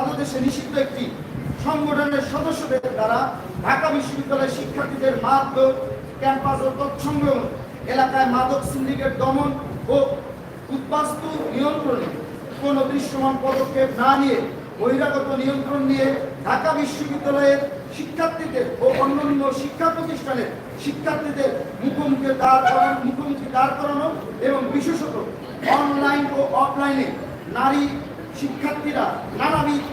পাদদেশে নিষিদ্ধ একটি সংগঠনের সদস্যদের দ্বারা ঢাকা বিশ্ববিদ্যালয়ের শিক্ষার্থীদের মারধর, ক্যাম্পাস ও তৎসংগ্রহ, এলাকায় মাদক সিন্ডিকেট দমন ও উদ্বাস্তু নিয়ন্ত্রণে কোনো দৃশ্যমান পদক্ষেপ না নিয়ে বহিরাগত নিয়ন্ত্রণ নিয়ে ঢাকা বিশ্ববিদ্যালয়ের শিক্ষার্থীদের ও অন্যান্য শিক্ষা প্রতিষ্ঠানের শিক্ষার্থীদের মুখোমুখি দাঁড় করানো, মুখোমুখি দাঁড় করানো এবং বিশেষত অনলাইন ও অফলাইনে নারী শিক্ষার্থীরা নানাবিধ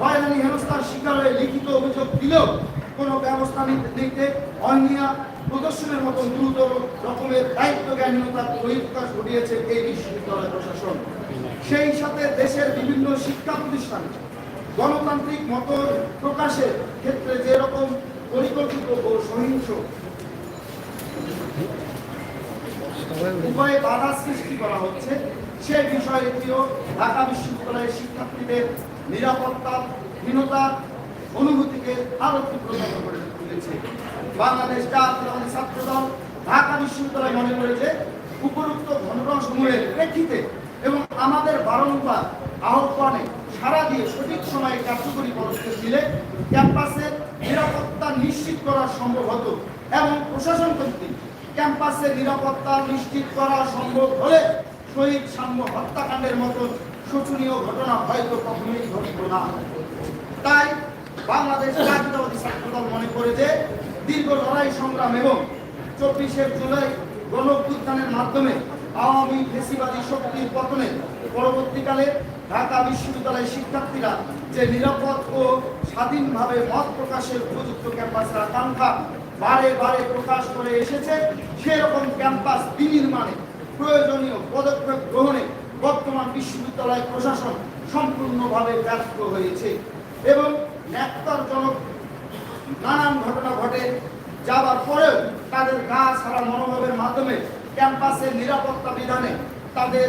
হয়রানি, হেনস্থার শিকার হয়ে লিখিত অভিযোগ দিলেও কোনো ব্যবস্থা নিতে নিতে অনিয়া প্রদর্শনের মতো গুরুতর রকমের দায়িত্ব জ্ঞানীয়তার বহিঃপ্রকাশ ঘটিয়েছে এই বিশ্ববিদ্যালয় প্রশাসন। সেই সাথে দেশের বিভিন্ন শিক্ষা প্রতিষ্ঠান গণতান্ত্রিক মত প্রকাশের ক্ষেত্রে যেরকম পরিকল্পিত ও সহিংস উভয়ে বাধা সৃষ্টি করা হচ্ছে। সে বিষয়টিও ঢাকা বিশ্ববিদ্যালয়ের শিক্ষার্থীদের নিরাপত্তা, হীনতা অনুভূতিকে আরও তীব্রতর করে তুলেছে। বাংলাদেশ জাতীয়তাবাদী ছাত্র দল ঢাকা বিশ্ববিদ্যালয় মনে করে যে উপরোক্ত ঘটনাসমূহের প্রেক্ষিতে এবং আমাদের বারংবার আহ্বানে সারা দিয়ে সঠিক সময়ে কার্যকরী পদক্ষেপ নিলে ক্যাম্পাসের নিরাপত্তা নিশ্চিত করা সম্ভব হতো এবং প্রশাসন কর্তৃক ক্যাম্পাসের নিরাপত্তা নিশ্চিত করা সম্ভব হলে শহীদ সাম্য হত্যাকাণ্ডের মতো শোচনীয় ঘটনা হয়তো কখনোই ঘটিত না। তাই বাংলাদেশ জাতীয়তাবাদী ছাত্রদল মনে করে যে দীর্ঘ লড়াই সংগ্রাম এবং চব্বিশে জুলাই গণ অভ্যুত্থানের মাধ্যমে আওয়ামী ফেসিবাদী শক্তির পতনে পরবর্তীকালে ঢাকা বিশ্ববিদ্যালয়ের শিক্ষার্থীরা যে নিরাপদ ও স্বাধীনভাবে মত প্রকাশের উপযুক্ত ক্যাম্পাসের আকাঙ্ক্ষা বারে বারে প্রকাশ করে এসেছে, সেরকম ক্যাম্পাস বিনির্মাণে প্রয়োজনীয় পদক্ষেপ গ্রহণে বর্তমান বিশ্ববিদ্যালয় প্রশাসন সম্পূর্ণভাবে ব্যস্ত হয়েছে এবং ন্যাক্তারজনক নানান ঘটনা ঘটে, যাবার পরেও তাদের গা ছাড়া মনোভাবের মাধ্যমে ক্যাম্পাসের নিরাপত্তা বিধানে তাদের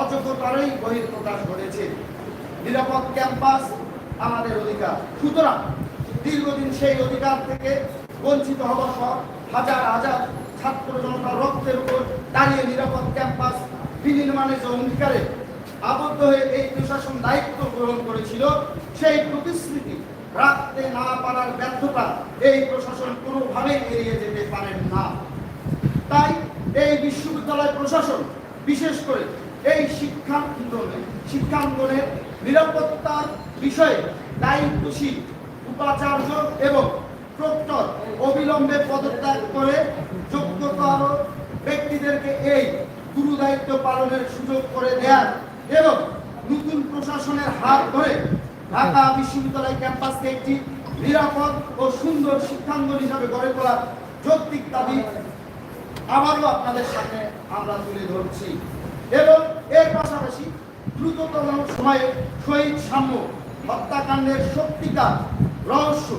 অযোগ্যতারই বহিঃপ্রকাশ ঘটেছে। নিরাপদ ক্যাম্পাস আমাদের অধিকার। সুতরাং দীর্ঘদিন সেই অধিকার থেকে বঞ্চিত হওয়ার পর হাজার হাজার ছাত্র জনতার রক্তের উপর দাঁড়িয়ে নিরাপদ ক্যাম্পাস বিনির্মাণের যে অঙ্গীকারে আবদ্ধ হয়ে এই প্রশাসন দায়িত্ব গ্রহণ করেছিল, সেই প্রতিশ্রুতি রাখতে না পারার ব্যর্থতা এই প্রশাসন কোনোভাবেই এড়িয়ে যেতে পারেন না। তাই এই বিশ্ববিদ্যালয় প্রশাসন, বিশেষ করে এই শিক্ষাঙ্গনে, শিক্ষাঙ্গনের নিরাপত্তার বিষয়ে দায়িত্বশীল উপাচার্য এবং প্রক্টর অবিলম্বে পদত্যাগ করে যোগ্যতর ব্যক্তিদেরকে এই গুরু দায়িত্ব পালনের সুযোগ করে দেয়ার এবং নতুন প্রশাসনের হাত ধরে ঢাকা বিশ্ববিদ্যালয় ক্যাম্পাসকে একটি নিরাপদ ও সুন্দর শিক্ষাঙ্গন হিসাবে গড়ে তোলার যৌক্তিক দাবি আবারও আপনাদের সামনে আমরা তুলে ধরছি। এবং এর পাশাপাশি দ্রুততম সময়ে শহীদ সাম্য হত্যাকাণ্ডের সত্যিকার রহস্য,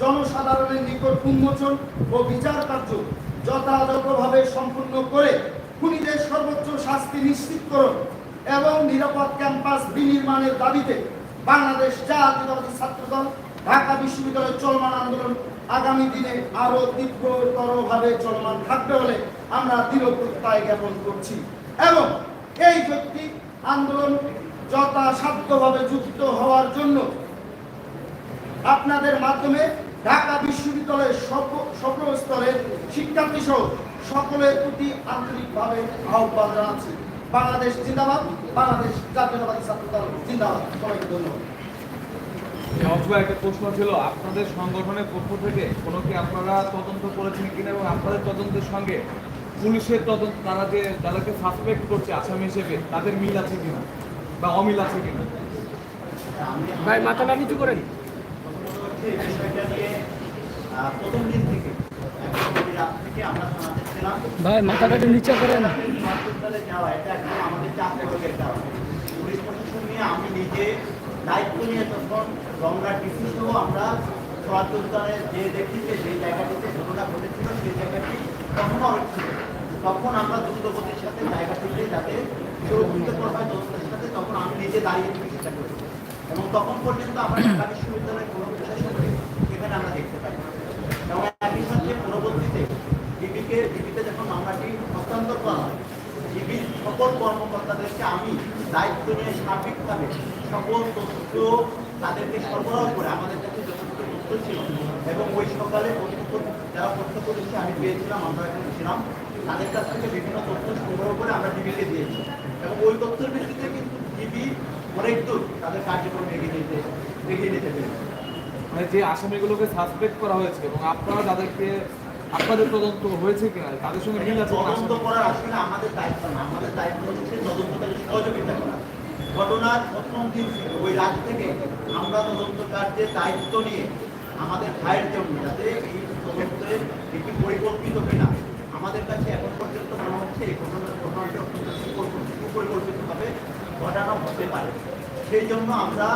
জনসাধারণের নিকট উন্মোচন ও বিচার কার্য যথাযথভাবে সম্পূর্ণ করে খুনিদের সর্বোচ্চ শাস্তি নিশ্চিত করুন এবং নিরাপদ ক্যাম্পাস বিনির্মাণের দাবিতে বাংলাদেশ জাতীয়তাবাদী ছাত্রদল, ঢাকা বিশ্ববিদ্যালয়ের চলমান আন্দোলন আগামী দিনে আরও তীব্রতর ভাবে চলমান থাকবে বলে আমরা দৃঢ় প্রত্যয় জ্ঞাপন করছি। এবং এই যৌক্তিক আন্দোলন যথাসাধ্যভাবে যুক্ত হওয়ার জন্য আপনাদের মাধ্যমে ঢাকা বিশ্ববিদ্যালয়ের সব- সকল স্তরের শিক্ষার্থী সহ সকলের প্রতি আন্তরিকভাবে আহ্বান জানাচ্ছি। বাংলাদেশ জিন্দাবাদ বাংলাদেশ জাতীয়তাবাদী ছাত্র দল জিন্দাবাদ। সবাইকে ধন্যবাদ। একটা প্রশ্ন ছিল আপনাদের সংগঠনের পক্ষ থেকে কোনো কি আপনারা তদন্ত করেছেন কিনা এবং আপনাদের তদন্তের সঙ্গে পুলিশের তদন্ত তারা যে যাদেরকে সাসপেক্ট করছে আসামি হিসেবে তাদের মিল আছে কিনা? বা অমিল আছে কিনা? ভাই মাথাটা নিচু করেন। প্রথম দিন থেকে ভাই মাথাটা একটু নিচে করেন তখন আমরা সেই জায়গাটি অনেক তখন আমরা দ্রুত গতির সাথে জায়গাটিতে যাতে সুরক্ষিত করা হয় সাথে তখন আমি নিজে দাঁড়িয়ে চেষ্টা এবং তখন পর্যন্ত আমরা ঢাকা বিশ্ববিদ্যালয়ের কোনো প্রশাসনকে এখানে আমরা দেখতে পাই না। এবং একই সাথে পরবর্তীতে ডিবিকে ডিবিতে যখন মামলাটি হয় সকল তথ্য তাদেরকে সরবরাহ করে আমাদের কাছে যথেষ্ট তথ্য ছিল এবং ওই সকালে যারা প্রত্যক্ষদর্শী আমি পেয়েছিলাম আমরা এখানে ছিলাম তাদের কাছ থেকে বিভিন্ন তথ্য সংগ্রহ করে আমরা ডিবিকে দিয়েছি এবং ওই তথ্যের ভিত্তিতে কিন্তু ডিবি অনেক দূর তাদের কার্যক্রম এগিয়ে নিতে এগিয়ে নিতে পেরেছে যে আসামিগুলোকে সাসপেক্ট করা হয়েছে এবং আপনারা তাদেরকে আপনাদের তদন্ত হয়েছে কিনা, তাদের সঙ্গে মিল আছে? তদন্ত করার আসলে আমাদের দায়িত্ব না আমাদের দায়িত্ব হচ্ছে তদন্তকারী সহযোগিতা করা ঘটনার প্রথম দিন থেকে ওই রাত থেকে আমরা তদন্ত দায়িত্ব নিয়ে আমাদের ভাইয়ের জন্য যাতে এই তদন্তে একটি পরিকল্পিত কিনা আমাদের কাছে এখন পর্যন্ত মনে হচ্ছে এই ঘটনার ঘটনাটি অত্যন্ত সুপরিকল্পিতভাবে ঘটানো হতে পারে। সেই জন্য আমরা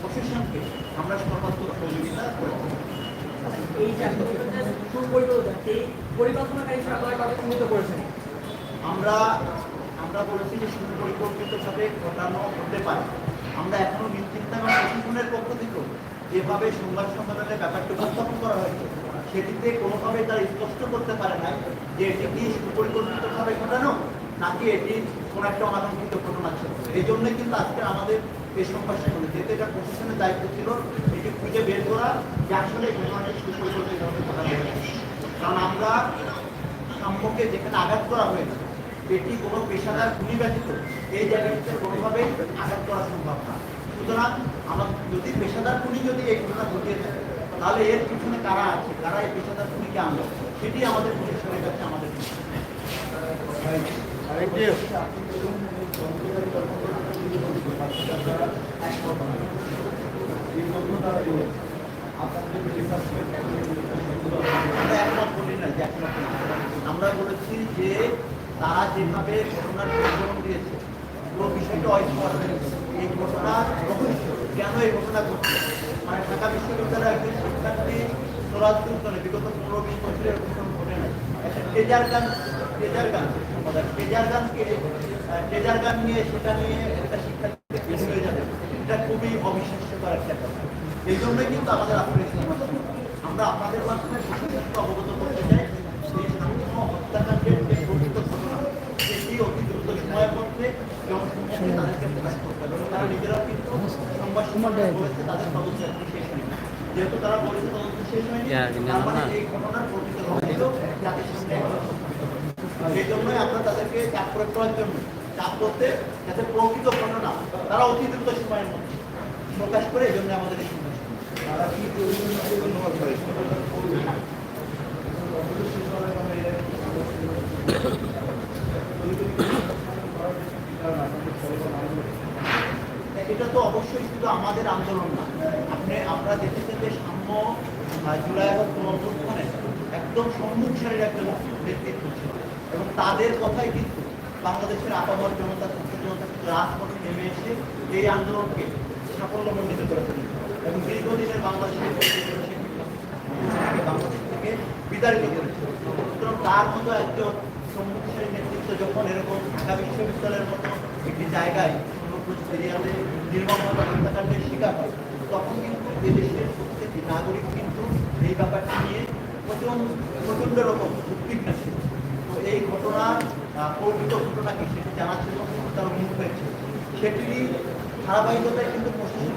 প্রশাসনকে আমরা সর্বাত্মক সহযোগিতা করে এই পরিকল্পনাকারী করেছেন আমরা আমরা বলেছি যে সুপরিকল্পিতভাবে ঘটানো হতে পারে। আমরা এখনও নিশ্চিত না এবং প্রশাসনের পক্ষ থেকেও যেভাবে সংবাদ সম্মেলনে ব্যাপারটি উপস্থাপন করা হয়েছে, সেটিতে কোনোভাবে তারা স্পষ্ট করতে পারে না যে এটি কি সুপরিকল্পিতভাবে ঘটানো, নাকি এটি কোনো একটা অনাকাঙ্ক্ষিত ঘটনা ছিল। এই জন্যই কিন্তু আজকে আমাদের এই সংবাদটা হলো যেহেতু এটা প্রশাসনের দায়িত্ব ছিল, এটি খুঁজে বের করা যে আসলে ঘটনাটি সুপরিকল্পিতভাবে ঘটানো হয়েছে। কারণ আমরা সম্পর্কে যেখানে আঘাত করা হয়েছে এটি কোনো পেশাদার খুনি ব্যতীত এই জায়গাটিতে কোনোভাবেই আঘাত করা সম্ভব না সুতরাং আমার যদি পেশাদার খুনি যদি এই ঘটনা ঘটিয়ে থাকে, তাহলে এর পিছনে কারা আছে কারা এই পেশাদার খুনিকে আনলো সেটি আমাদের প্রশাসনের কাছে আমাদের। আমরা বলেছি যে তারা যেভাবে ঘটনার বিবরণ দিয়েছে, পুরো বিষয়টা অস্পষ্ট এই ঘটনা কেন এই ঘটনা ঘটছে মানে ঢাকা বিশ্ববিদ্যালয়ের একজন শিক্ষার্থী সোরাজ উদ্যানে বিগত পনেরো বিশ বছরের ঘটনা ঘটে নাই। একটা ট্রেজার গান ট্রেজার গান ট্রেজার গানকে ট্রেজার গান নিয়ে সেটা নিয়ে একটা শিক্ষার্থী হয়ে যাবে, এটা খুবই অবিশ্বাস্যকর একটা কথা। এই জন্যই কিন্তু আমাদের আসলে আমরা আপনাদের মাধ্যমে অবগত করতে চাই যে হত্যাকাণ্ডের সেই জন্যই আমরা তারা অতি দ্রুত সময়ের প্রকাশ করে এই জন্য আমাদের এই ধন্যবাদ ভাই এটা তো অবশ্যই শুধু আমাদের আন্দোলন না। আপনি, আমরা দেখেছেন যে সাম্য জুলাই গণঅভ্যুত্থানে একদম সম্মুখ সারির একজন ব্যক্তিত্ব ছিল। এবং তাদের কথাই কিন্তু বাংলাদেশের আপামর জনতা জনতা রাজপথে নেমে এসে এই আন্দোলনকে সাফল্যমণ্ডিত করে তুলেছে। এবং দীর্ঘদিনের বাংলাদেশের বাংলাদেশ থেকে বিতাড়িত করেছে সুতরাং তার মতো একজন সম্মুখসারী নেতৃত্ব যখন এরকম ঢাকা বিশ্ববিদ্যালয়ের মতো একটি জায়গায় এরিয়াতে নির্মমতা শিকার হয়। তখন কিন্তু এদেশের প্রত্যেকটি নাগরিক কিন্তু এই ব্যাপারটি নিয়ে প্রচণ্ড রকম উদ্বিগ্ন ছিল। তো এই সেটি তারা মুখ হয়েছে। ধারাবাহিকতায় কিন্তু প্রশাসন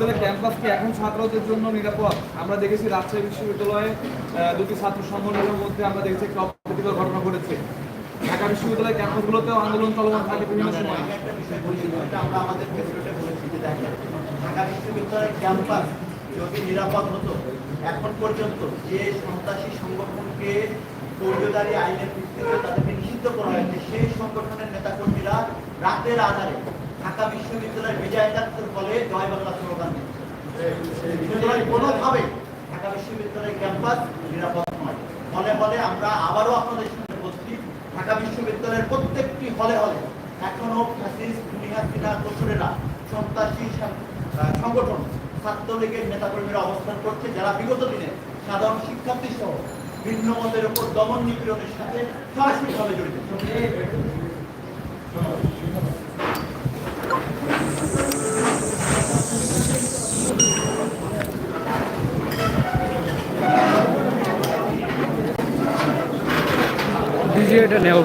করে ক্যাম্পাস কি এখন ছাত্রদের জন্য নিরাপদ? আমরা দেখেছি রাজশাহী বিশ্ববিদ্যালয়ে দুটি ছাত্র সংগঠনের মধ্যে আমরা দেখেছি একটি অপ্রীতিকর ঘটনা ঘটেছে। ঢাকা বিশ্ববিদ্যালয়ের ক্যাম্পাসগুলোতেও আন্দোলন চলমান থাকে বিভিন্ন সময়। আমরা আমাদের ফেসবুকে বলেছি ঢাকা বিশ্ববিদ্যালয়ের ক্যাম্পাস যদি নিরাপদ হতো, এখন পর্যন্ত যে সন্ত্রাসী সংগঠনকে ফৌজদারি আইনের ভিত্তিতে তাদেরকে নিষিদ্ধ করা হয়েছে, সেই সংগঠনের নেতাকর্মীরা রাতের আধারে ঢাকা বিশ্ববিদ্যালয়ের বিজয় একাত্তর ফলে জয় বাংলা স্লোগান কোনোভাবে ঢাকা বিশ্ববিদ্যালয়ের ক্যাম্পাস নিরাপদ নয়। ফলে ফলে আমরা আবারও আপনাদের ঢাকা বিশ্ববিদ্যালয়ের প্রত্যেকটি হলে হলে এখনও সন্ত্রাসী সংগঠন, ছাত্রলীগের নেতাকর্মীরা অবস্থান করছে যারা বিগত দিনে সাধারণ শিক্ষার্থী সহ ভিন্ন মতের উপর দমন নিপীড়নের সাথে সরাসরিভাবে জড়িত। যে এটা নেও।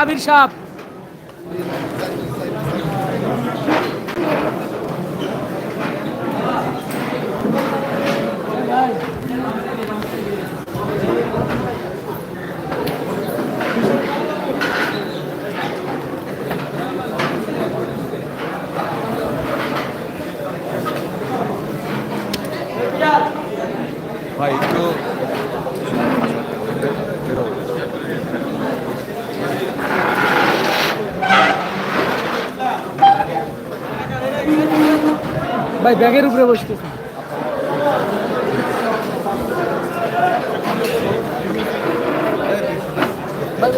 আবির সাহ। ভাই ব্যাগের উপরে বসতেছে। ভাই